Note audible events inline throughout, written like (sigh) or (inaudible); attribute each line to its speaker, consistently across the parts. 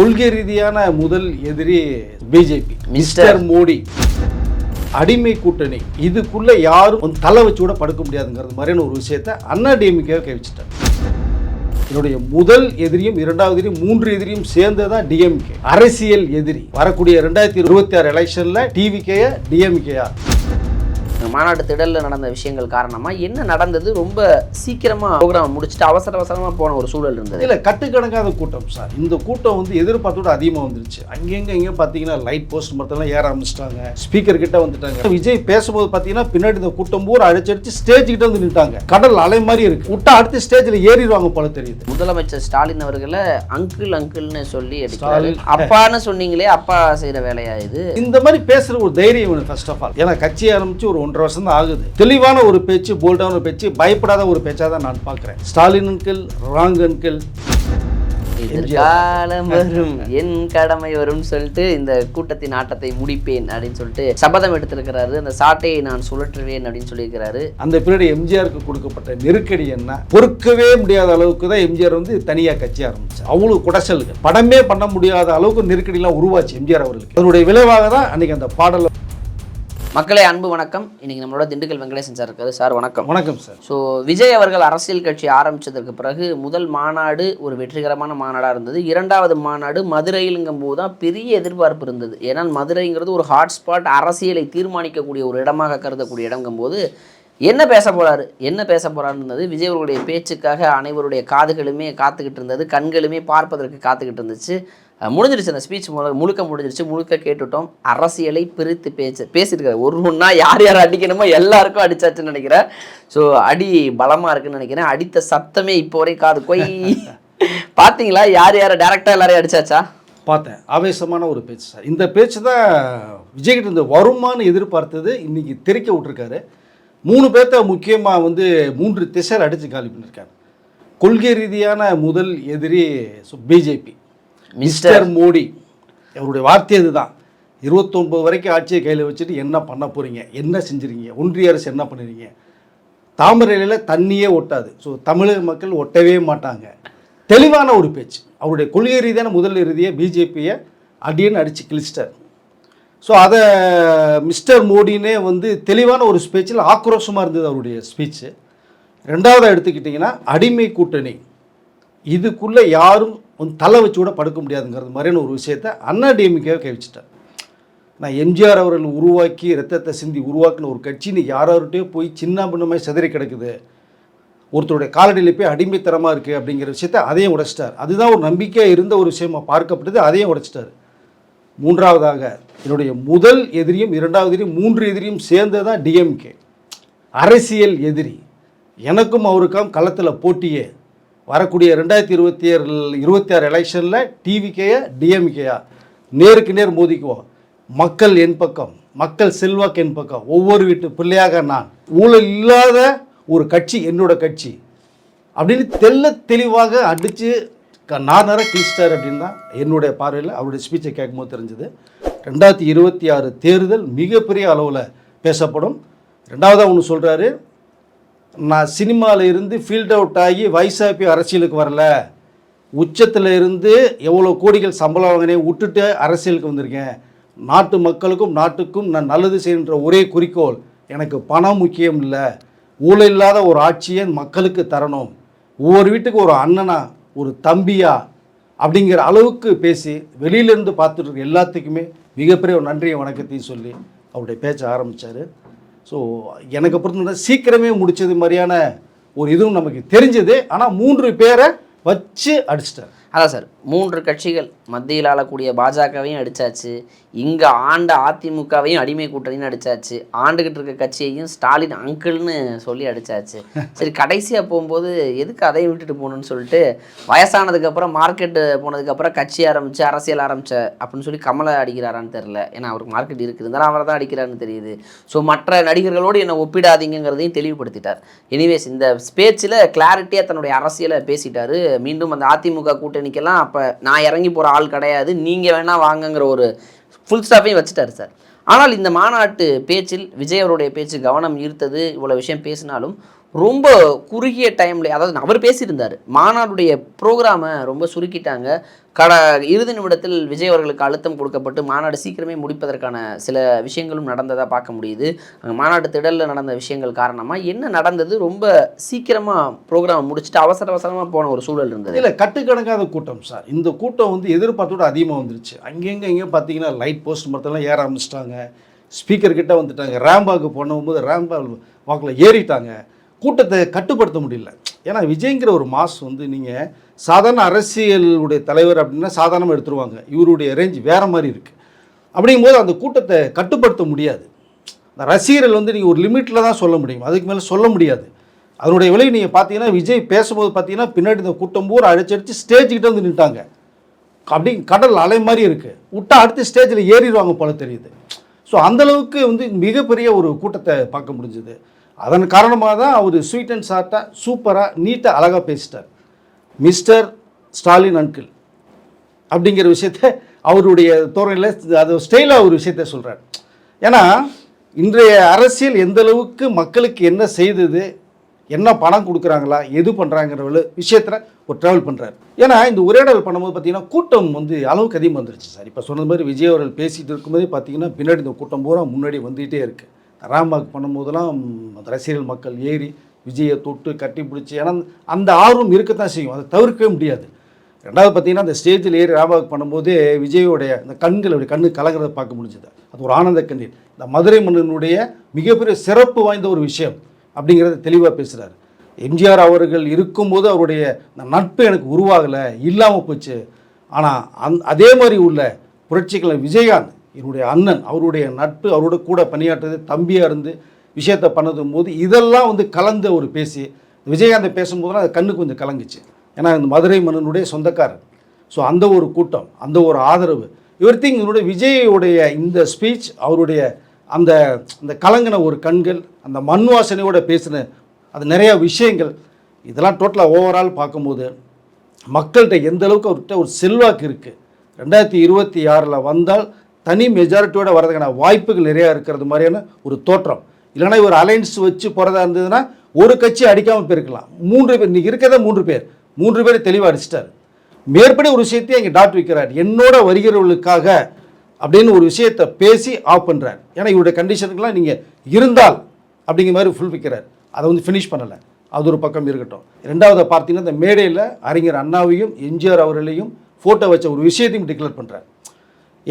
Speaker 1: கொள்கை ரீதியான முதல் எதிரி பிஜேபி
Speaker 2: மிஸ்டர்.
Speaker 1: மோடி. அடிமை கூட்டணி. இதுக்குள்ள யாரும் தலை வச்சு கூட படுக்க முடியாதுங்கிறது மாதிரியான ஒரு விஷயத்தை அண்ணா டிஎம்கே கைவிச்சிட்டாங்க. என்னுடைய முதல் எதிரியும் இரண்டாவது எதிரியும் மூன்று எதிரியும் சேர்ந்ததான் டிஎம்கே அரசியல் எதிரி. வரக்கூடிய ரெண்டாயிரத்தி இருபத்தி ஆறு எலெக்ஷன்ல டிவிகேயா டிஎம்கேயா
Speaker 2: மாநாட்டு திடலில் நடந்த விஷயங்கள் காரணமா என்ன நடந்தது? ரொம்ப சீக்கிரமா ப்ரோக்ராம் முடிச்சுட்டு அவசர அவசரமா போன ஒரு சூழல் இருந்தது.
Speaker 1: இல்ல கட்டுக்கணக்காத கூட்டம் சார் இந்த கூட்டம் வந்து எதிர்பார்த்தோட அதிகமா வந்துருச்சு. அங்கங்க இங்க பாத்தீங்கன்னா லைட் போஸ்ட் மரத்தெல்லாம் ஏற ஆரம்பிச்சிட்டாங்க. ஸ்பீக்கர் கிட்ட வந்துட்டாங்க. விஜய் பேசும்போது பாத்தீங்கன்னா பின்னாடி இந்த கூட்டம் பூரா அடிச்சடிச்சு ஸ்டேஜ் கிட்ட வந்து நின்ட்டாங்க கடல் அலை மாதிரி இருக்கு. விட்டா அடுத்த ஸ்டேஜ்ல ஏறிடுவாங்க போல தெரியுது.
Speaker 2: முதலமைச்சர் ஸ்டாலின் அவர்களை அங்கிள் அங்கிள்னு சொல்லி. அப்பான்னு சொன்னீங்களே அப்பா செய்யற வேலையா இது?
Speaker 1: இந்த மாதிரி பேசுற ஒரு தைரியம் ஃபர்ஸ்ட் ஆஃப் ஆல் ஏன்னா கட்சி ஆரம்பிச்சு ஒரு ஒன்றரை வருஷம் தான் ஆகுது. தெளிவான ஒரு பேச்சு போல்டான ஒரு பேச்சு பயப்படாத ஒரு பேச்சா தான் நான் பார்க்கிறேன். ஸ்டாலின் அங்கிள் ராங் அங்கிள்
Speaker 2: எதிர்காலம் வரும் என் கடமை வரும்னு சொல்லிட்டு இந்த கூட்டத்தின் ஆட்டத்தை முடிப்பேன் அப்படின்னு சொல்லிட்டு சபதம் எடுத்திருக்கிறாரு. அந்த சாட்டையை நான் சுழற்றுவேன் அப்படின்னு சொல்லியிருக்கிறாரு.
Speaker 1: அந்த பீரியட் எம்ஜிஆருக்கு கொடுக்கப்பட்ட நெருக்கடி என்ன? பொறுக்கவே முடியாத அளவுக்கு தான் எம்ஜிஆர் வந்து தனியா கட்சி ஆரம்பிச்சு அவ்வளவு குடசலுக்கு படமே பண்ண முடியாத அளவுக்கு நெருக்கடிலாம் உருவாச்சு எம்ஜிஆர் அவர்களுக்கு. அதனுடைய விளைவாக தான் அன்னைக்கு அந்த பாடல்
Speaker 2: மக்களே அன்பு வணக்கம். இன்னைக்கு நம்மளோட திண்டுக்கல் வெங்கடேசன் சார் இருக்காரு. சார் வணக்கம்.
Speaker 1: வணக்கம் சார்.
Speaker 2: ஸோ விஜய் அவர்கள் அரசியல் கட்சி ஆரம்பிச்சதற்கு பிறகு முதல் மாநாடு ஒரு வெற்றிகரமான மாநாடாக இருந்தது. இரண்டாவது மாநாடு மதுரையிலுங்கும் போது தான் பெரிய எதிர்பார்ப்பு இருந்தது. ஏன்னா மதுரைங்கிறது ஒரு ஹாட்ஸ்பாட் அரசியலை தீர்மானிக்கக்கூடிய ஒரு இடமாக கருதக்கூடிய இடங்கும் போது என்ன பேச போறாரு? என்ன பேச இருந்தது விஜய் அவர்களுடைய பேச்சுக்காக அனைவருடைய காதுகளுமே காத்துக்கிட்டு இருந்தது. கண்களுமே பார்ப்பதற்கு காத்துக்கிட்டு இருந்துச்சு. முடிஞ்சிருச்சு அந்த ஸ்பீச் முழுக்க முடிஞ்சிருச்சு முழுக்க கேட்டுட்டோம். அரசியலை பிரித்து பேச்சு பேசியிருக்காரு. ஒரு ஒன்றா யார் யார் அடிக்கணுமோ எல்லாருக்கும் அடிச்சாச்சுன்னு நினைக்கிறேன். ஸோ அடி பலமாக இருக்குன்னு நினைக்கிறேன். அடித்த சத்தமே இப்போ வரை காது. கொய். (laughs) பார்த்தீங்களா யார் யாரை டேரெக்டாக எல்லாரையும் அடிச்சாச்சா?
Speaker 1: பார்த்தேன். ஆவேசமான ஒரு பேச்சு சார். இந்த பேச்சு தான் விஜய்கிட்ட இருந்து வருமானு எதிர்பார்த்தது இன்னைக்கு தெரிக்க விட்டுருக்காரு. மூணு பேர்த்த முக்கியமாக வந்து மூன்று திசையில் அடித்து காலி பண்ணியிருக்காரு. கொள்கை ரீதியான முதல் எதிரி பிஜேபி மிஸ்டர் மோடி அவருடைய வார்த்தை இதுதான். இருபத்தொன்பது வரைக்கும் ஆட்சியை கையில் வச்சுட்டு என்ன பண்ண போகிறீங்க என்ன செஞ்சுருக்கீங்க? ஒன்றிய அரசு என்ன பண்ணுறீங்க? தாமரையில் தண்ணியே ஒட்டாது. ஸோ தமிழக மக்கள் ஒட்டவே மாட்டாங்க. தெளிவான ஒரு பேச்சு. அவருடைய கொள்கை ரீதியான முதல் ரீதியாக பிஜேபியை அடியன்னு அடித்து கிழிச்சிட்டார். ஸோ அதை மிஸ்டர் மோடினே வந்து தெளிவான ஒரு ஸ்பீச்சில் ஆக்ரோஷமாக இருந்தது அவருடைய ஸ்பீச்சு. ரெண்டாவதாக எடுத்துக்கிட்டிங்கன்னா அடிமை கூட்டணி. இதுக்குள்ளே யாரும் வந்து தலை வச்சு கூட படுக்க முடியாதுங்கிறது மாதிரியான ஒரு விஷயத்தை அண்ணா டிஎம்கேவை கை வச்சுட்டார். நான் எம்ஜிஆர் அவர்கள் உருவாக்கி ரத்தத்தை சிந்தி உருவாக்கின ஒரு கட்சின்னு யாரோர்கிட்டயோ போய் சின்ன பின்னமாக சிதறி கிடக்குது. ஒருத்தருடைய காலடியில் போய் அடிமைத்தரமாக இருக்குது அப்படிங்கிற விஷயத்தை அதையும் உடைச்சிட்டார். அதுதான் ஒரு நம்பிக்கையாக இருந்த ஒரு விஷயமாக பார்க்கப்பட்டது அதையும் உடைச்சிட்டார். மூன்றாவதாக என்னுடைய முதல் எதிரியும் இரண்டாவது எதிரியும் மூன்று எதிரியும் சேர்ந்தது தான் டிஎம்கே அரசியல் எதிரி. எனக்கும் அவருக்கும் களத்தில் போட்டியே. வரக்கூடிய ரெண்டாயிரத்தி இருபத்தி ஏழு இருபத்தி ஆறு எலெக்ஷனில் டிவிகேயா டிஎம்கேயா நேருக்கு நேர் மோதிக்குவோம். மக்கள் என் பக்கம் மக்கள் செல்வாக்கு என் பக்கம். ஒவ்வொரு வீட்டு பிள்ளையாக நான் ஊழல் இல்லாத ஒரு கட்சி என்னோட கட்சி. அப்படின்னு தெல்ல தெளிவாக அடித்து நார்னராக கிழிச்சிட்டார் அப்படின்னு தான் என்னுடைய பார்வையில் அவருடைய ஸ்பீச்சை கேட்கும்போது தெரிஞ்சது ரெண்டாயிரத்தி இருபத்தி ஆறு தேர்தல் மிகப்பெரிய அளவில் பேசப்படும். ரெண்டாவதாக ஒன்று சொல்கிறாரு நான் சினிமாவில் இருந்து ஃபீல்ட் அவுட் ஆகி வைசாபி அரசியலுக்கு வரல. உச்சத்தில் இருந்து எவ்வளோ கோடிகள் சம்பளம் வாங்கினேன் விட்டுட்டு அரசியலுக்கு வந்திருக்கேன். நாட்டு மக்களுக்கும் நாட்டுக்கும் நான் நல்லது செய்கின்ற ஒரே குறிக்கோள் எனக்கு பணம் முக்கியம் இல்லை. ஊழல் இல்லாத ஒரு ஆட்சியை மக்களுக்கு தரணும். ஒவ்வொரு வீட்டுக்கு ஒரு அண்ணனா ஒரு தம்பியா அப்படிங்கிற அளவுக்கு பேசி வெளியிலேருந்து பார்த்துட்டு இருக்க எல்லாத்துக்குமே மிகப்பெரிய ஒரு நன்றியை வணக்கத்தையும் சொல்லி அவருடைய பேச்ச ஆரம்பித்தார் ஸோ எனக்கு பொறுத்த சீக்கிரமே முடிச்சது மாதிரியான ஒரு இதுவும் நமக்கு தெரிஞ்சது. ஆனால் மூன்று பேரை வச்சு அடிச்சிட்டார்.
Speaker 2: அதான் சார் மூன்று கட்சிகள் மத்தியில் ஆளக்கூடிய பாஜகவையும் அடித்தாச்சு இங்கே ஆண்ட அதிமுகவையும் அடிமை கூட்டணியும் அடித்தாச்சு ஆண்டுகிட்டு இருக்க கட்சியையும் ஸ்டாலின் அங்கிள்னு சொல்லி அடித்தாச்சு சரி கடைசியாக போகும்போது எதுக்கு அதையும் விட்டுட்டு போகணும்னு சொல்லிட்டு வயசானதுக்கப்புறம் மார்க்கெட்டு போனதுக்கப்புறம் கட்சி ஆரம்பித்து அரசியல் ஆரம்பித்த அப்படின்னு சொல்லி கமலை அடிக்கிறாரான்னு தெரில ஏன்னா அவருக்கு மார்க்கெட் இருக்குது. இருந்தாலும் அவரை தான் அடிக்கிறாருன்னு தெரியுது. ஸோ மற்ற நடிகர்களோடு என்னை ஒப்பிடாதீங்கிறதையும் தெளிவுபடுத்திட்டார். எனிவேஸ் இந்த ஸ்பேச்சில் கிளாரிட்டியாக தன்னுடைய அரசியலை பேசிட்டாரு. மீண்டும் அந்த அதிமுக கூட்டணிக்கெல்லாம் அப்போ நான் இறங்கி போகிற ஆள் கிடையாது. நீங்கள் வேணால் வாங்கங்கிற ஒரு ஃபுல் ஸ்டாஃபையும் வச்சுட்டாரு சார். ஆனால் இந்த மாநாட்டு பேச்சில் விஜய் அவருடைய பேச்சு கவனம் ஈர்த்தது இவ்வளோ விஷயம் பேசினாலும் ரொம்ப குறுகிய டைம்ல அதாவது அவர் பேசியிருந்தார். மாநாடுடைய ப்ரோக்ராமை ரொம்ப சுருக்கிட்டாங்க. கட இறுதி நிமிடத்தில் விஜய் அவர்களுக்கு அழுத்தம் கொடுக்கப்பட்டு மாநாடு சீக்கிரமே முடிப்பதற்கான சில விஷயங்களும் நடந்ததாக பார்க்க முடியுது. அங்கே மாநாட்டு திடலில் நடந்த விஷயங்கள் காரணமாக என்ன நடந்தது? ரொம்ப சீக்கிரமாக ப்ரோக்ராம் முடிச்சுட்டு அவசர அவசரமாக போன ஒரு சூழல் இருந்தது.
Speaker 1: இல்லை கட்டுக்கணக்காத கூட்டம் சார் இந்த கூட்டம் வந்து எதிர்பார்த்தோட அதிகமாக வந்துருச்சு. அங்கெங்கே எங்கே பார்த்தீங்கன்னா லைட் போஸ்ட் மரத்தெல்லாம் ஏற ஆரம்பிச்சிட்டாங்க. ஸ்பீக்கர் கிட்டே வந்துட்டாங்க. ரேம்பாக்கு போகும்போது ரேம்பா வாக்கில் ஏறிட்டாங்க. கூட்டத்தை கட்டுப்படுத்த முடியல. ஏன்னா விஜய்ங்கிற ஒரு மாஸ் வந்து நீங்கள் சாதாரண அரசியலுடைய தலைவர் அப்படின்னா சாதாரணமாக எடுத்துருவாங்க. இவருடைய ரேஞ்ச் வேறு மாதிரி இருக்குது அப்படிங்கும்போது அந்த கூட்டத்தை கட்டுப்படுத்த முடியாது. அந்த ரசிகர்கள் வந்து நீங்கள் ஒரு லிமிட்டில் தான் சொல்ல முடியும். அதுக்கு மேலே சொல்ல முடியாது. அதனுடைய விலை நீங்கள் பார்த்தீங்கன்னா விஜய் பேசும்போது பார்த்தீங்கன்னா பின்னாடி இந்த கூட்டம் பூரா அடிச்சு அடித்து ஸ்டேஜ்கிட்ட வந்து நின்ட்டாங்க அப்படி கடல் அலை மாதிரி இருக்குது விட்டா அடுத்த ஸ்டேஜில் ஏறிடுவாங்க போல தெரியுது. ஸோ அந்தளவுக்கு வந்து மிகப்பெரிய ஒரு கூட்டத்தை பார்க்க முடிஞ்சுது. அதன் காரணமாக தான் அவர் ஸ்வீட் அண்ட் சார்ட்டாக சூப்பராக நீட்டாக அழகாக பேசிட்டார். மிஸ்டர் ஸ்டாலின் அன்கிள் அப்படிங்கிற விஷயத்த அவருடைய தோரணையில் அது ஸ்டைலாக ஒரு விஷயத்த சொல்கிறார் ஏன்னா இன்றைய அரசியல் எந்த அளவுக்கு மக்களுக்கு என்ன செய்தது என்ன பணம் கொடுக்குறாங்களா எது பண்ணுறாங்கிற விஷயத்தில் ஒரு ட்ராவல் பண்ணுறாரு ஏன்னா இந்த உரையாடல் பண்ணும்போது பார்த்தீங்கன்னா கூட்டம் வந்து அளவுக்கு அதிகமாக வந்துருச்சு சார். இப்போ சொன்ன மாதிரி விஜய் அவர்கள் பேசிகிட்டு இருக்கும்போதே பார்த்தீங்கன்னா பின்னாடி இந்த கூட்டம் பூரா முன்னாடி வந்துகிட்டே இருக்குது ராம்பாக் பண்ணும்போதெல்லாம் ரசிகர்கள் மக்கள் ஏறி விஜயை தொட்டு கட்டி பிடிச்சி ஏன்னா அந்த ஆர்வம் இருக்கத்தான் செய்யும். அதை தவிர்க்கவே முடியாது. ரெண்டாவது பார்த்தீங்கன்னா அந்த ஸ்டேஜில் ஏறி ராபாக் பண்ணும்போது விஜயோடைய அந்த கண்கள் அப்படி கண்ணு கலங்கிறத பார்க்க முடிஞ்சது. அது ஒரு ஆனந்த கண்ணீர். இந்த மதுரை மன்னனுடைய மிகப்பெரிய சிறப்பு வாய்ந்த ஒரு விஷயம் அப்படிங்கிறத தெளிவாக பேசுகிறார் எம்ஜிஆர் அவர்கள் இருக்கும்போது அவருடைய அந்த நட்பு எனக்கு உருவாகலை இல்லாமல் போச்சு. ஆனால் அந் அதே மாதிரி உள்ள புரட்சிகளை விஜயகாந்த் என்னுடைய அண்ணன் அவருடைய நட்பு அவரோட கூட பணியாற்றுறது தம்பியாக இருந்து விஷயத்தை பண்ணதும் போது இதெல்லாம் வந்து கலந்த ஒரு பேசி விஜயகாந்த் பேசும்போதுலாம் அது கண்ணு கொஞ்சம் கலங்குச்சு. ஏன்னா இந்த மதுரை மன்னனுடைய சொந்தக்காரர். ஸோ அந்த ஒரு கூட்டம் அந்த ஒரு ஆதரவு இவர் திங் என்னுடைய விஜயோடைய இந்த ஸ்பீச் அவருடைய அந்த அந்த கலங்கின ஒரு கண்கள் அந்த மண் வாசனையோட பேசின அது நிறையா விஷயங்கள் இதெல்லாம் டோட்டலாக ஓவரால் பார்க்கும்போது மக்கள்கிட்ட எந்த அளவுக்கு அவர்கிட்ட ஒரு செல்வாக்கு இருக்குது ரெண்டாயிரத்தி இருபத்தி ஆறில் வந்தால் தனி மெஜாரிட்டியோட வரதுக்கான வாய்ப்புகள் நிறையா இருக்கிறது மாதிரியான ஒரு தோற்றம். இல்லைன்னா இவர் அலைன்ஸ் வச்சு போகிறதா இருந்ததுன்னா ஒரு கட்சி அடிக்காமல் போயிருக்கலாம். மூன்று பேர் இன்றைக்கி இருக்கிறத மூன்று பேர். மூன்று பேர் தெளிவாக அடிச்சிட்டார். மேற்படி ஒரு விஷயத்தையும் இங்கே டாட் வைக்கிறார். என்னோட வருகிறவர்களுக்காக அப்படின்னு ஒரு விஷயத்தை பேசி ஆஃப் பண்ணுறார் ஏன்னா இவருடைய கண்டிஷனுக்கெல்லாம் நீங்கள் இருந்தால் அப்படிங்கிற மாதிரி ஃபுல் வைக்கிறார். அதை வந்து ஃபினிஷ் பண்ணலை. அது ஒரு பக்கம் இருக்கட்டும். ரெண்டாவது பார்த்தீங்கன்னா இந்த மேடையில் அறிஞர் அண்ணாவையும் எம்ஜிஆர் அவர்களையும் ஃபோட்டோ வச்ச ஒரு விஷயத்தையும் டிக்ளேர் பண்ணுறார்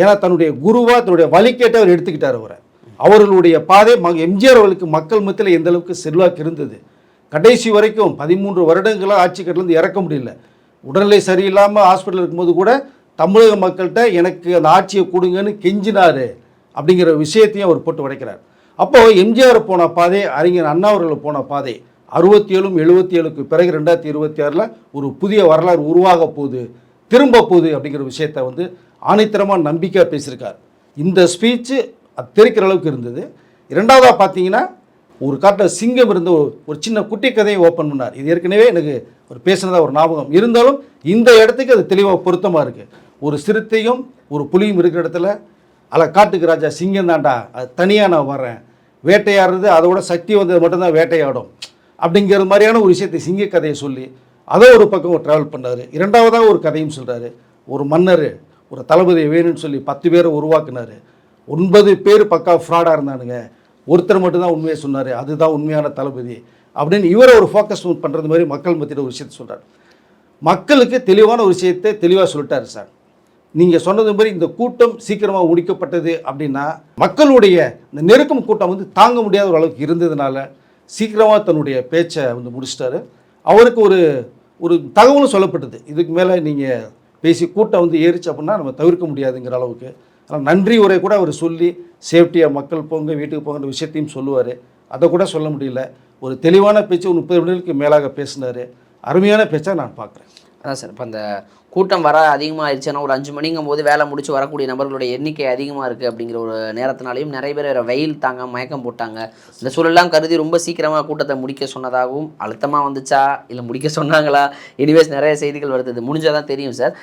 Speaker 1: ஏன்னா தன்னுடைய குருவா தன்னுடைய வழிகேட்டை அவர் எடுத்துக்கிட்டார் அவரை. அவர்களுடைய பாதை ம எம்ஜிஆர் அவர்களுக்கு மக்கள் மத்தியில் எந்த அளவுக்கு செல்வாக்கு இருந்தது? கடைசி வரைக்கும் பதிமூன்று வருடங்களாக ஆட்சி கட்டிலேருந்து இறக்க முடியல. உடல்நிலை சரியில்லாமல் ஹாஸ்பிட்டல் இருக்கும்போது கூட தமிழக மக்கள்கிட்ட எனக்கு அந்த ஆட்சியை கொடுங்கன்னு கெஞ்சினார் அப்படிங்கிற விஷயத்தையும் அவர் போட்டு உடைக்கிறார். அப்போது எம்ஜிஆர் போன பாதை அறிஞர் அண்ணா அவர்கள் போன பாதை அறுபத்தி ஏழும் எழுபத்தி ஏழுக்கு பிறகு ரெண்டாயிரத்தி இருபத்தி ஆறில் ஒரு புதிய வரலாறு உருவாக போகுது. திரும்ப போகுது அப்படிங்கிற விஷயத்தை வந்து ஆணைத்தரமாக நம்பிக்கையாக பேசியிருக்கார். இந்த ஸ்பீச்சு தெரிக்கிற அளவுக்கு இருந்தது. இரண்டாவதாக பார்த்தீங்கன்னா ஒரு காட்டில் சிங்கம் இருந்த ஒரு சின்ன குட்டி கதையை ஓப்பன் பண்ணார். இது ஏற்கனவே எனக்கு ஒரு பேசினதாக ஒரு ஞாபகம். இருந்தாலும் இந்த இடத்துக்கு அது தெளிவாக பொருத்தமாக இருக்குது ஒரு சிறுத்தையும் ஒரு புலியும் இருக்கிற இடத்துல அல காட்டுக்கு ராஜா சிங்கம் தாண்டா அது தனியாக நான் வரேன் வேட்டையாடுறது அதோட சக்தி வந்தது மட்டும்தான் வேட்டையாடும். அப்படிங்கிற மாதிரியான ஒரு விஷயத்தை சிங்க கதையை சொல்லி அதை ஒரு பக்கம் ட்ராவல் பண்ணார். இரண்டாவதாக ஒரு கதையும் சொல்கிறாரு ஒரு மன்னர் ஒரு தளபதி வேணும்னு சொல்லி பத்து பேரை உருவாக்குனாரு. ஒன்பது பேர் பக்கா ஃப்ராடாக இருந்தானுங்க. ஒருத்தர் மட்டும்தான் உண்மையை சொன்னார். அதுதான் உண்மையான தளபதி. அப்படின்னு இவரை ஒரு ஃபோக்கஸ் பண்ணுறது மாதிரி மக்கள் மத்தியில் ஒரு விஷயத்தை சொல்கிறார் மக்களுக்கு தெளிவான ஒரு விஷயத்தை தெளிவாக சொல்லிட்டாரு சார். நீங்கள் சொன்னது மாதிரி இந்த கூட்டம் சீக்கிரமாக முடிக்கப்பட்டது அப்படின்னா மக்களுடைய இந்த நெருக்கம் கூட்டம் வந்து தாங்க முடியாத ஒரு அளவுக்கு இருந்ததுனால சீக்கிரமாக தன்னுடைய பேச்சை வந்து முடிச்சிட்டாரு. அவருக்கு ஒரு ஒரு தகவலும் சொல்லப்பட்டது. இதுக்கு மேலே நீங்கள் பேசி கூட்டம் வந்து ஏறிச்சு அப்படின்னா நம்ம தவிர்க்க முடியாதுங்கிற அளவுக்கு. ஆனால் நன்றி உரை கூட அவர் சொல்லி சேஃப்டியாக மக்கள் போங்க வீட்டுக்கு போங்கிற விஷயத்தையும் சொல்லுவார். அதை கூட சொல்ல முடியல. ஒரு தெளிவான பேச்சு ஒரு முப்பது நிமிடங்களுக்கு மேலாக பேசினார். அருமையான பேச்சை நான் பார்க்குறேன்
Speaker 2: அதான் சார் இப்போ அந்த கூட்டம் வர அதிகமாகிடுச்சுன்னா ஒரு அஞ்சு மணிங்கும் போது வேலை முடிச்சு வரக்கூடிய நபர்களுடைய எண்ணிக்கை அதிகமாக இருக்குது அப்படிங்கிற ஒரு நேரத்தினாலையும் நிறைய பேர் வேறு வெயில் தாங்க மயக்கம் போட்டாங்க. இந்த சூழலாம் கருதி ரொம்ப சீக்கிரமாக கூட்டத்தை முடிக்க சொன்னதாகவும் அழுத்தமாக வந்துச்சா? இல்லை முடிக்க சொன்னாங்களா? எனிவேஸ் நிறைய செய்திகள் வருது. இது முடிஞ்சால் தான் தெரியும் சார்.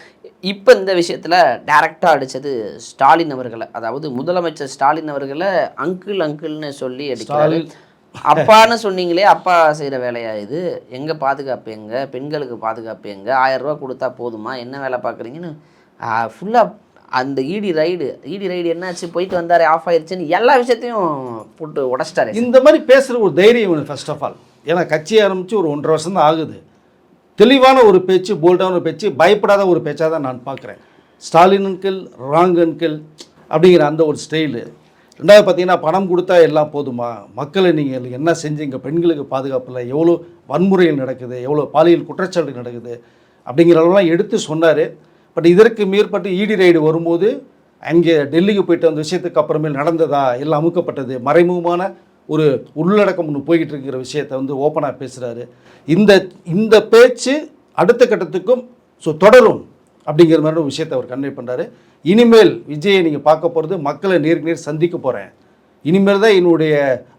Speaker 2: இப்போ இந்த விஷயத்தில் டேரெக்டாக அடித்தது ஸ்டாலின் அவர்களை. அதாவது முதலமைச்சர் ஸ்டாலின் அவர்களை அங்கிள் அங்கிள்னு சொல்லி அடிக்கிறாரு. அப்பான்னு சொன்னீங்களே அப்பா செய்கிற வேலையா இது? எங்கே பாதுகாப்பு எங்கே? பெண்களுக்கு பாதுகாப்பு எங்கே? ஆயிரம் ரூபா கொடுத்தா போதுமா? என்ன வேலை பார்க்குறீங்கன்னு? ஃபுல்லாக அந்த ஈடி இடி ரைடு. இடி ரைடு என்னாச்சு? போயிட்டு வந்தார் ஆஃப் ஆயிருச்சுன்னு எல்லா விஷயத்தையும் போட்டு உடச்சிட்டாரு.
Speaker 1: இந்த மாதிரி பேசுகிற ஒரு தைரியம் ஒன்று ஃபர்ஸ்ட் ஆஃப் ஆல் ஏன்னா கட்சி ஆரம்பித்து ஒரு ஒன்றரை வருஷம் தான் ஆகுது. தெளிவான ஒரு பேச்சு போல்டான ஒரு பேச்சு பயப்படாத ஒரு பேச்சாக தான் நான் பார்க்குறேன். ஸ்டாலின் அன்கிள் ராங் அன்கிள் அப்படிங்கிற அந்த ஒரு ஸ்டைலு ரெண்டாவது பார்த்தீங்கன்னா பணம் கொடுத்தா எல்லாம் போதுமா? மக்களை நீங்கள் என்ன செஞ்சீங்க பெண்களுக்கு பாதுகாப்பில் எவ்வளோ வன்முறைகள் நடக்குது எவ்வளோ பாலியல் குற்றச்சாட்டு நடக்குது அப்படிங்கிற அளவுலாம் எடுத்து சொன்னார். பட் இதற்கு மேற்பட்டு இடி ரைடு வரும்போது அங்கே டெல்லிக்கு போயிட்டு அந்த விஷயத்துக்கு அப்புறமேல் நடந்ததா? எல்லாம் அமுக்கப்பட்டது. மறைமுகமான ஒரு உள்ளடக்கம் ஒன்று போய்கிட்டு இருக்கிற விஷயத்தை வந்து ஓப்பனாக பேசுகிறாரு இந்த இந்த பேச்சு அடுத்த கட்டத்துக்கும் ஸோ தொடரும். அப்படிங்கிற மாதிரி ஒரு விஷயத்தை அவர் கன்வே பண்ணுறாரு இனிமேல் விஜயை நீங்கள் பார்க்க போகிறது மக்களை நேருக்கு நேர் சந்திக்க போகிறேன் இனிமேல் தான் என்னுடைய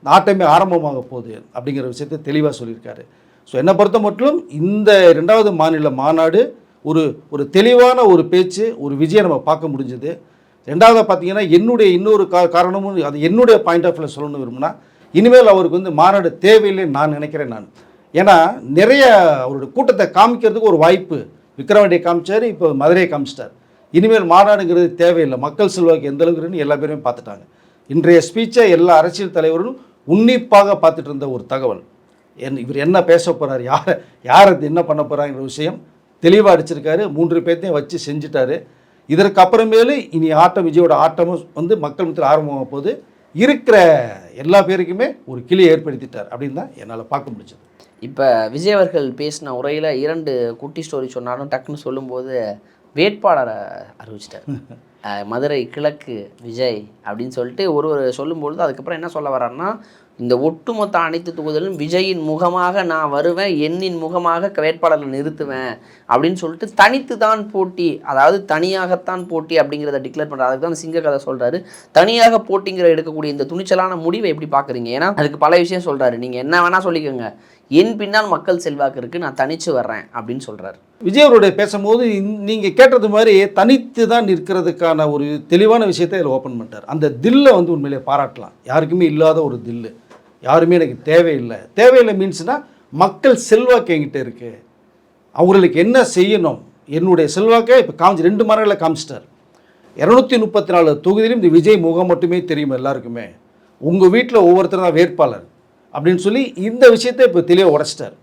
Speaker 1: நாட்டமே ஆரம்பமாக போகுது அப்படிங்கிற விஷயத்தை தெளிவாக சொல்லியிருக்காரு. ஸோ என்னை பொறுத்த மட்டும் இந்த ரெண்டாவது மாநில மாநாடு ஒரு ஒரு தெளிவான ஒரு பேச்சு ஒரு விஜயை நம்ம பார்க்க முடிஞ்சது. ரெண்டாவது பார்த்தீங்கன்னா என்னுடைய இன்னொரு கா காரணமும் அது என்னுடைய பாயிண்ட் ஆஃப் வியூ சொல்லணும்னு விரும்புனா இனிமேல் அவருக்கு வந்து மாநாடு தேவையில்லைன்னு நான் நினைக்கிறேன் நான். ஏன்னா நிறைய அவருடைய கூட்டத்தை காமிக்கிறதுக்கு ஒரு வாய்ப்பு விக்ரவாண்டியை காமிச்சார் இப்போ மதுரையை காமிச்சிட்டார். இனிமேல் மாநாடுங்கிறது தேவையில்லை. மக்கள் செல்வாக்கு எந்த அளவுக்குன்னு எல்லா பேருமே பார்த்துட்டாங்க. இன்றைய ஸ்பீச்சை எல்லா அரசியல் தலைவரும் உன்னிப்பாக பார்த்துட்டு இருந்த ஒரு தகவல். என் இவர் என்ன பேச போகிறார் யார் யார் என்ன பண்ண போகிறாங்கிற விஷயம் தெளிவாக அடிச்சிருக்காரு. மூன்று பேர்த்தையும் வச்சு செஞ்சுட்டாரு. இதற்கு அப்புறமேலு இனி ஆட்டம் விஜயோட ஆட்டமும் வந்து மக்கள் மத்தியில் ஆரம்பமாக போது இருக்கிற எல்லா பேருக்குமே ஒரு கிளி ஏற்படுத்திட்டார் அப்படின்னு தான் என்னால் பார்க்க முடிஞ்சது.
Speaker 2: இப்போ விஜய் அவர்கள் பேசின உரையில் இரண்டு குட்டி ஸ்டோரி சொன்னாலும் டக்குன்னு சொல்லும்போது வேட்பாளரை அறிவிச்சிட்டார். (laughs) மதுரை கிழக்கு விஜய் அப்படின்னு சொல்லிட்டு ஒரு ஒரு சொல்லும்பொழுது அதுக்கப்புறம் என்ன சொல்ல வர்றாருன்னா இந்த ஒட்டுமொத்த அனைத்து தொகுதிகளும் விஜயின் முகமாக நான் வருவேன் எண்ணின் முகமாக க- வேட்பாளரை நிறுத்துவேன் அப்படின்னு சொல்லிட்டு தனித்து தான் போட்டி அதாவது தனியாகத்தான் போட்டி அப்படிங்கிறத டிக்ளேர் பண்ணுறாரு அதுக்கு தான் சிங்க கதை சொல்கிறாரு தனியாக போட்டிங்கிற எடுக்கக்கூடிய இந்த துணிச்சலான முடிவை எப்படி பார்க்குறீங்க? ஏன்னா அதுக்கு பல விஷயம் சொல்கிறாரு நீங்கள் என்ன வேணால் சொல்லிக்கோங்க. என் பின்னால் மக்கள் செல்வாக்கு இருக்குது நான் தனித்து வர்றேன் அப்படின்னு சொல்கிறாரு
Speaker 1: விஜய் அவருடைய பேசும்போது நீங்கள் கேட்டது மாதிரி தனித்து தான் நிற்கிறதுக்கான ஒரு தெளிவான விஷயத்தை இதில் ஓப்பன் பண்ணிட்டார். அந்த தில்லை வந்து உண்மையிலே பாராட்டலாம். யாருக்குமே இல்லாத ஒரு தில்லு. யாருமே எனக்கு தேவையில்லை. தேவையில்லை மீன்ஸ்னால் மக்கள் செல்வாக்கு என்கிட்ட இருக்குது அவங்களுக்கு என்ன செய்யணும்? என்னுடைய செல்வாக்கை இப்போ காமிச்சு ரெண்டு மரங்களை காமிச்சிட்டார். இரநூத்தி முப்பத்தி நாலு தொகுதியிலும் இந்த விஜய் முகம் மட்டுமே தெரியும் எல்லாருக்குமே. உங்கள் வீட்டில் ஒவ்வொருத்தரும் தான் வேட்பாளர் அப்படின்னு சொல்லி இந்த விஷயத்தை இப்போ தெளிவாக உடைச்சிட்டார்.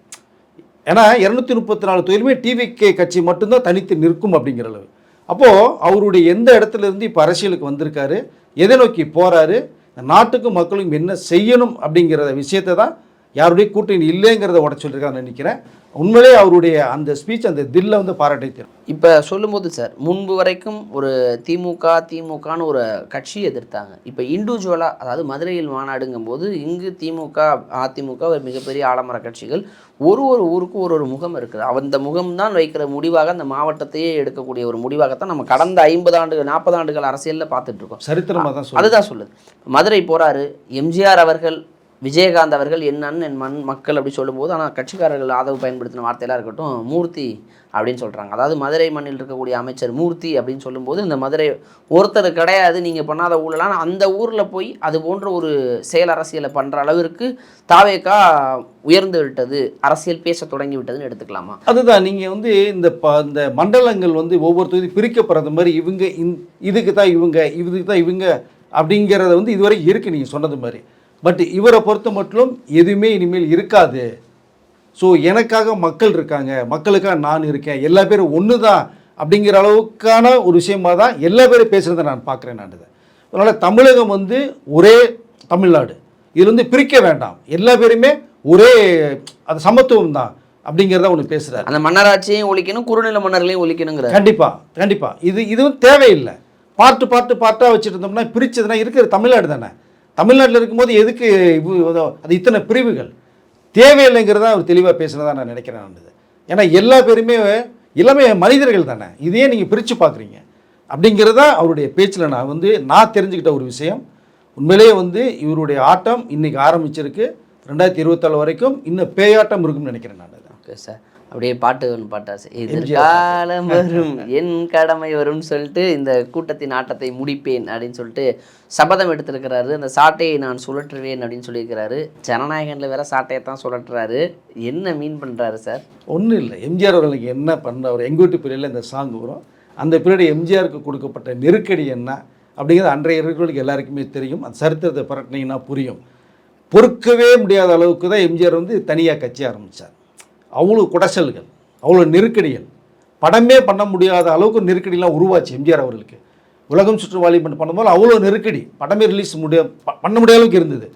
Speaker 1: ஏன்னா இரநூத்தி முப்பத்தி நாலு தொகுதியிலுமே டிவிகே கட்சி மட்டும்தான் தனித்து நிற்கும் அப்படிங்கிற அளவு. அப்போது அவருடைய எந்த இடத்துலேருந்து இப்போ அரசியலுக்கு வந்திருக்காரு? எதை நோக்கி போகிறாரு நாட்டுக்கும் மக்களுக்கும் என்ன செய்யணும் அப்படிங்கிற விஷயத்தை தான் யாருடைய கூட்டணி இல்லைங்கிறத உடச்சு சொல்லியிருக்காருன்னு நினைக்கிறேன். உண்மையிலே அவருடைய அந்த ஸ்பீச் அந்த தில்லை வந்து பாராட்டை தரும்
Speaker 2: இப்போ சொல்லும்போது சார் முன்பு வரைக்கும் ஒரு திமுக திமுகன்னு ஒரு கட்சி எதிர்த்தாங்க. இப்போ இண்டிவிஜுவலாக அதாவது மதுரையில் மாநாடுங்கும்போது இங்கு திமுக அதிமுக ஒரு மிகப்பெரிய ஆலமர கட்சிகள் ஒரு ஒரு ஊருக்கும் ஒரு ஒரு முகம் இருக்குது. அந்த முகம்தான் வைக்கிற முடிவாக அந்த மாவட்டத்தையே எடுக்கக்கூடிய ஒரு முடிவாகத்தான் நம்ம கடந்த ஐம்பது ஆண்டு நாற்பது ஆண்டுகள் அரசியலில் பார்த்துட்டு இருக்கோம்.
Speaker 1: சரித்திரமாக தான்
Speaker 2: அதுதான் சொல்லுது. மதுரை போறாரு. எம்ஜிஆர் அவர்கள் விஜயகாந்த் அவர்கள் என் அண்ணன் என் மண் மக்கள் அப்படி சொல்லும்போது ஆனால் கட்சிக்காரர்கள் ஆதரவு பயன்படுத்தின வார்த்தையெல்லாம் இருக்கட்டும் மூர்த்தி அப்படின்னு சொல்கிறாங்க அதாவது மதுரை மண்ணில் இருக்கக்கூடிய அமைச்சர் மூர்த்தி அப்படின்னு சொல்லும்போது இந்த மதுரை ஒருத்தர் கிடையாது நீங்கள் பண்ணாத ஊழலாம் அந்த ஊரில் போய் அது போன்ற ஒரு செயல் அரசியலை பண்ணுற அளவிற்கு தாவேக்கா உயர்ந்து விட்டது அரசியல் பேச தொடங்கி விட்டதுன்னு எடுத்துக்கலாமா?
Speaker 1: அதுதான் நீங்கள் வந்து இந்த ப இந்த மண்டலங்கள் வந்து ஒவ்வொரு தொகுதி பிரிக்கப்படுறது மாதிரி இவங்க இந் இதுக்கு தான் இவங்க இதுக்கு தான் இவங்க அப்படிங்கிறத வந்து இதுவரை இருக்குது நீங்கள் சொன்னது மாதிரி. பட் இவரை பொறுத்த மட்டும் எதுவுமே இனிமேல் இருக்காது. ஸோ எனக்காக மக்கள் இருக்காங்க. மக்களுக்காக நான் இருக்கேன். எல்லா பேரும் ஒன்று தான் அப்படிங்கிற அளவுக்கான ஒரு விஷயமா தான் எல்லா பேரும் பேசுகிறத நான் பார்க்குறேன் நான் இதை. அதனால் தமிழகம் வந்து ஒரே தமிழ்நாடு. இது வந்து பிரிக்க வேண்டாம். எல்லா பேருமே ஒரே அது சமத்துவம் தான் அப்படிங்கிறத ஒன்று பேசுகிறார்
Speaker 2: அந்த மன்னராட்சியையும் ஒழிக்கணும் குறுநில மன்னர்களையும் ஒழிக்கணுங்கிற
Speaker 1: கண்டிப்பா கண்டிப்பா. இது இதுவும் தேவையில்லை. பார்ட்டு பார்ட்டு பார்ட்டாக வச்சுட்டு இருந்தோம்னா பிரிச்சதுன்னா இருக்கிற தமிழ்நாடு தானே. தமிழ்நாட்டில் இருக்கும்போது எதுக்கு இவ்வு- அது இத்தனை பிரிவுகள்? தேவையில்லைங்கிறத அவர் தெளிவாக பேசுனதா நான் நினைக்கிறேன் நான் ஏன்னா எல்லா பேருமே எல்லாமே மனிதர்கள் தானே. இதையே நீங்கள் பிரித்து பார்க்குறீங்க அப்படிங்கிறது தான் அவருடைய பேச்சில் நான் வந்து நான் தெரிஞ்சுக்கிட்ட ஒரு விஷயம். உண்மையிலேயே வந்து இவருடைய ஆட்டம் இன்னைக்கு ஆரம்பிச்சிருக்கு. ரெண்டாயிரத்தி இருபத்தாலு வரைக்கும் இன்னும் பேயாட்டம் இருக்கும்னு நினைக்கிறேன் நான்
Speaker 2: ஓகே சார் அப்படியே பாட்டு ஒன்று பாட்டாசு. எதிர்காலம் (laughs) வரும் என் கடமை வரும்னு சொல்லிட்டு இந்த கூட்டத்தின் ஆட்டத்தை முடிப்பேன் அப்படின்னு சொல்லிட்டு சபதம் எடுத்திருக்கிறாரு. அந்த சாட்டையை நான் சுழற்றுவேன் அப்படின்னு சொல்லியிருக்கிறாரு. ஜனநாயகனில் வேற சாட்டையை தான் சுழற்றுறாரு. என்ன மீன் பண்ணுறாரு சார்?
Speaker 1: ஒன்றும் இல்லை. எம்ஜிஆர் அவர்களுக்கு என்ன பண்ண ஒரு எங்கூட்டு பீரியடில் இந்த சாங் வரும். அந்த பீரியட் எம்ஜிஆருக்கு கொடுக்கப்பட்ட நெருக்கடி என்ன அப்படிங்கிறது அன்றைய இருக்கிறவங்களுக்கு எல்லாருக்குமே தெரியும். அந்த சரித்திரத்தை பரட்டினீங்கன்னா புரியும். பொறுக்கவே முடியாத அளவுக்கு தான் எம்ஜிஆர் வந்து தனியாக கட்சி ஆரம்பித்தார் அவ்வளோ குடைச்சல்கள் அவ்வளோ நெருக்கடிகள். படமே பண்ண முடியாத அளவுக்கு நெருக்கடிலாம் உருவாச்சு எம்ஜிஆர் அவர்களுக்கு. உலகம் சுற்று வாலிபன் பண்ணும்போது அவ்வளோ நெருக்கடி. படமே ரிலீஸ் முடிய பண்ண முடியாத அளவுக்கு இருந்தது.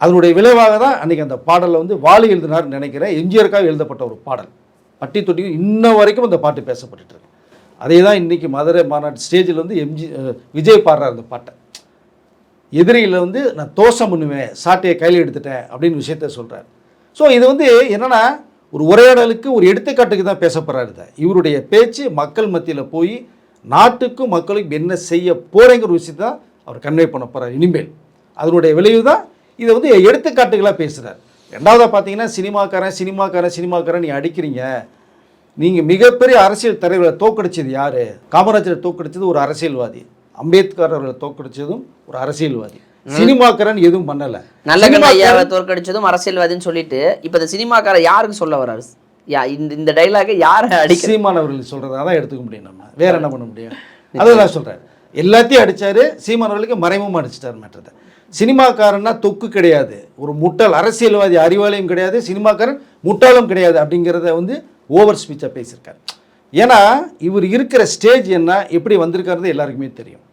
Speaker 1: அதனுடைய விளைவாக தான் அன்றைக்கி அந்த பாடலை வந்து வாலி எழுதினார்னு நினைக்கிறேன். எம்ஜிஆருக்காக எழுதப்பட்ட ஒரு பாடல். பட்டி தொட்டியும் இன்ன வரைக்கும் அந்த பாட்டு பேசப்பட்டுட்டு இருக்கு. அதே தான் இன்றைக்கி மதுரை மாநாட்டு ஸ்டேஜில் வந்து எம்ஜி விஜய் பாடுறார் அந்த பாட்டை. எதிரியில் வந்து நான் தோஷம் பண்ணுவேன் சாட்டையை கையில் எடுத்துட்டேன் அப்படின்னு விஷயத்த சொல்கிறார் ஸோ இது வந்து என்னென்னா ஒரு உரையாடலுக்கு ஒரு எடுத்துக்காட்டுக்கு தான் பேசப்படுறாரு இதை. இவருடைய பேச்சு மக்கள் மத்தியில் போய் நாட்டுக்கும் மக்களுக்கும் என்ன செய்ய போகிறேங்கிற விஷயத்தை தான் அவர் கன்வே பண்ண போகிறார் இனிமேல். அதனுடைய விளைவு தான் இதை வந்து எடுத்துக்காட்டுகளாக பேசுகிறார் ரெண்டாவதாக பார்த்தீங்கன்னா சினிமாக்காரன் சினிமாக்காரன் சினிமாக்காரன் நீ அடிக்கிறீங்க. நீங்கள் மிகப்பெரிய அரசியல் தலைவர்களை தோக்கடிச்சது யார்? காமராஜரை தோக்கடிச்சது ஒரு அரசியல்வாதி. அம்பேத்கர் அவர்களை தோக்கடிச்சதும் ஒரு அரசியல்வாதி. சினிமாக்காரன் எதுவும் பண்ணலை.
Speaker 2: நல்ல ஐயாவை தோற்கடிச்சதும் அரசியல்வாதின்னு சொல்லிட்டு இப்போ இந்த சினிமாக்கார யாருக்கு சொல்ல வர்றாரு யா இந்த இந்த டைலாகை யாரை அடிக்க
Speaker 1: சீமான் அவர்கள் சொல்கிறதா தான் எடுத்துக்க முடியும் நம்ம. வேற என்ன பண்ண முடியும்? அதை நான் சொல்கிறேன் எல்லாத்தையும் அடிச்சாரு சீமான் அவர்களுக்கு மறைமுகமாக அடிச்சிட்டார் மேட்டத்தை சினிமாக்காரன்னா தொக்கு கிடையாது. ஒரு முட்டாள் அரசியல்வாதி அறிவாலயம் கிடையாது சினிமாக்காரன் முட்டாளும் கிடையாது அப்படிங்கிறத வந்து ஓவர் ஸ்பீச்சாக பேசியிருக்காரு. ஏன்னா இவர் இருக்கிற ஸ்டேஜ் என்ன எப்படி வந்திருக்காருது எல்லாருக்குமே தெரியும்.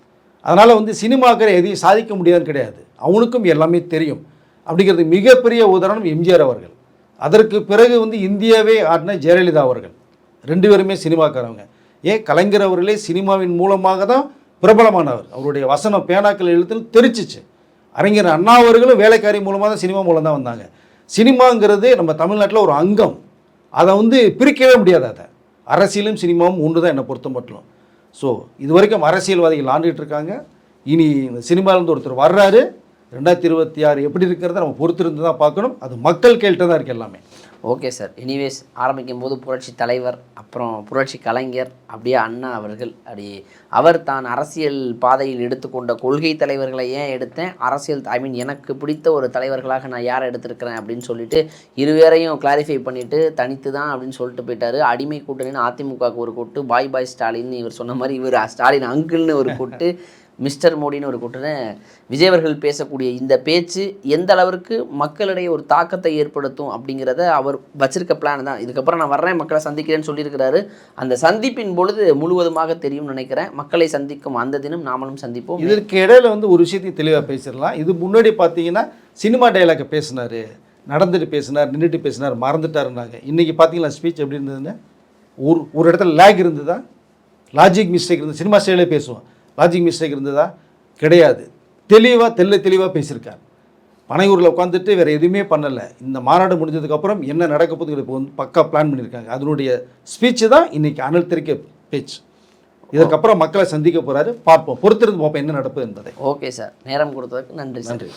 Speaker 1: அதனால் வந்து சினிமாக்கிற எதையும் சாதிக்க முடியாதுன்னு கிடையாது. அவனுக்கும் எல்லாமே தெரியும். அப்படிங்கிறது மிகப்பெரிய உதாரணம் எம்ஜிஆர் அவர்கள். அதற்கு பிறகு வந்து இந்தியாவே ஆடின ஜெயலலிதா அவர்கள். ரெண்டு பேருமே சினிமாக்காரவங்க. ஏன் கலைஞர் அவர்களே சினிமாவின் மூலமாக தான் பிரபலமானவர். அவருடைய வசனம் பேனாக்கள் எழுத்தில் தெரிச்சிச்சு அறிஞர் அண்ணா அவர்களும் வேலைக்காரி மூலமாக தான் சினிமா மூலம் தான் வந்தாங்க. சினிமாங்கிறது நம்ம தமிழ்நாட்டில் ஒரு அங்கம். அதை வந்து பிரிக்கவே முடியாது அதை. அரசியலும் சினிமாவும் ஒன்று தான் என்னை பொறுத்த மட்டும் ஸோ இது வரைக்கும் அரசியல்வாதிகள் ஆண்டுகிட்டு இருக்காங்க இனி இந்த சினிமாவிலேருந்து ஒருத்தர் வர்றாரு. ரெண்டாயிரத்தி இருபத்தி ஆறு எப்படி இருக்கிறத நம்ம பொறுத்திருந்து தான் பார்க்கணும். அது மக்கள் கேள்கிட்ட தான் இருக்குது எல்லாமே.
Speaker 2: Okay sir. எனிவேஸ் ஆரம்பிக்கும் போது புரட்சி தலைவர் அப்புறம் புரட்சி கலைஞர் அப்படியே அண்ணா அவர்கள் அப்படி அவர் தான் அரசியல் பாதையில் எடுத்துக்கொண்ட கொள்கை தலைவர்களை ஏன் எடுத்தேன்? அரசியல் ஐ மீன் எனக்கு பிடித்த ஒரு தலைவர்களாக நான் யாரை எடுத்திருக்கிறேன் அப்படின்னு சொல்லிட்டு இருவேரையும் கிளாரிஃபை பண்ணிவிட்டு தனித்து தான் அப்படின்னு சொல்லிட்டு போயிட்டாரு. அடிமை கூட்டணின்னு அதிமுகவுக்கு ஒரு கொட்டு பாய் பாய் ஸ்டாலின் இவர் சொன்ன மாதிரி இவர் ஸ்டாலின் அங்கிள்னு ஒரு கொட்டு. மிஸ்டர் மோடின்னு ஒரு கூட்டணி விஜய் அவர்கள் பேசக்கூடிய இந்த பேச்சு எந்த அளவிற்கு மக்களிடையே ஒரு தாக்கத்தை ஏற்படுத்தும் அப்படிங்கிறத அவர் வச்சிருக்க பிளான் தான். இதுக்கப்புறம் நான் வர்றேன் மக்களை சந்திக்கிறேன்னு சொல்லியிருக்கிறாரு. அந்த சந்திப்பின் பொழுது முழுவதுமாக தெரியும்னு நினைக்கிறேன். மக்களை சந்திக்கும் அந்த தினம் நாமளும் சந்திப்போம்.
Speaker 1: இதற்கு இடையில வந்து ஒரு விஷயத்தையும் தெளிவாக பேசிடலாம். இது முன்னாடி பார்த்தீங்கன்னா சினிமா டைலாக பேசினார். நடந்துட்டு பேசினார் நின்றுட்டு பேசினார் மறந்துட்டாருனாங்க இன்றைக்கி பார்த்தீங்களா ஸ்பீச் எப்படி இருந்ததுன்னு? ஒரு ஒரு இடத்துல லேக் இருந்ததா? லாஜிக் மிஸ்டேக் இருந்தது. சினிமா ஸ்டைலே பேசுவோம். லாஜிக் மிஸ்டேக் இருந்ததா? கிடையாது. தெளிவாக தெல்ல தெளிவாக பேசியிருக்கார். பனையூரில் உட்காந்துட்டு வேறு எதுவுமே பண்ணலை. இந்த மாநாடு முடிஞ்சதுக்கப்புறம் என்ன நடக்க போகுது இப்போ வந்து பக்கா பிளான் பண்ணியிருக்காங்க. அதனுடைய ஸ்பீச்சு தான் இன்றைக்கி அனல் தெரிக்க பேச்சு. இதற்கப்புறம் மக்களை சந்திக்க போகிறாரு பார்ப்போம். பொறுத்திருந்து பார்ப்போம் என்ன நடக்குது என்பதை.
Speaker 2: Okay sir. நேரம் கொடுத்ததுக்கு நன்றி
Speaker 1: நன்றி.